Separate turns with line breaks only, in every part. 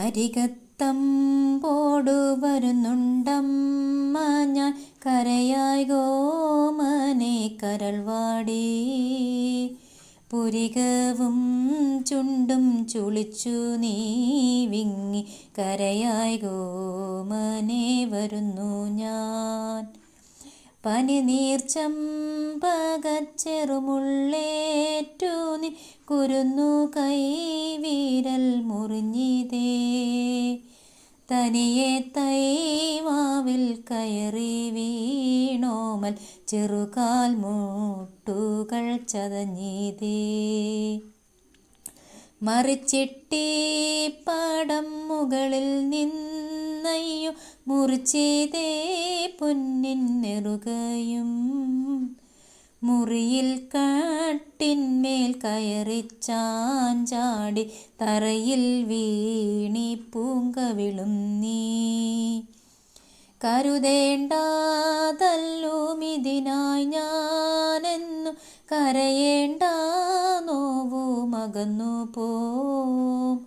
അരികത്തമ്പോടു വരുന്നുണ്ടമ്മ ഞാൻ കരയായി ഗോമനെ കരൾവാടി പുരികവും ചുണ്ടും ചുളിച്ചു നീ വിങ്ങി കരയായി ഗോമനെ വരുന്നു ഞാൻ. പനിനീർച്ചമ്പകച്ചെറുമുള്ളേറ്റു നീ കുരുന്നു കൈ വീരൽ മുറിഞ്ഞിതേ. തനിയെ തൈവാവിൽ കയറി വീണോമൽ ചെറുകാൽ മുട്ടുകൾ ചതഞ്ഞിതേ. മറിച്ചിട്ടി പടം മുകളിൽ നിന്നയ്യോ മുറിച്ചേതേ പൊന്നിൻ നെറുകയും മുറിയിൽ കട്ടിന്മേൽ കയറി ചാഞ്ചാടി തറയിൽ വീണി പൂങ്കവിളും നീ. കരുതേണ്ടാതല്ലുമിതിനായി ഞാനെന്നു കരയേണ്ട നോവു മകന്നു പോം.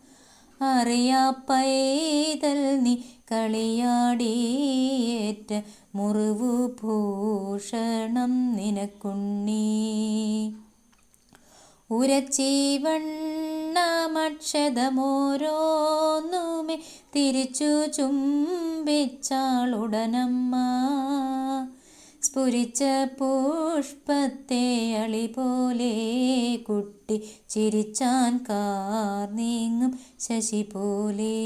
അറിയാ പൈതൽ നീ കളിയാടിയേറ്റ മുറിവു ഭൂഷണം നിനക്കുണ്ണീ. ഉരച്ചീവണ്ണമക്ഷതമോരോന്നുമേ തിരിച്ചു ചുംബിച്ചാളുടനമ്മ. സ്ഫുരിച്ച പുഷ്പത്തെ അളി പോലെ കുട്ടി ചിരിച്ചാൻ കാർ നീങ്ങും ശശി പോലെ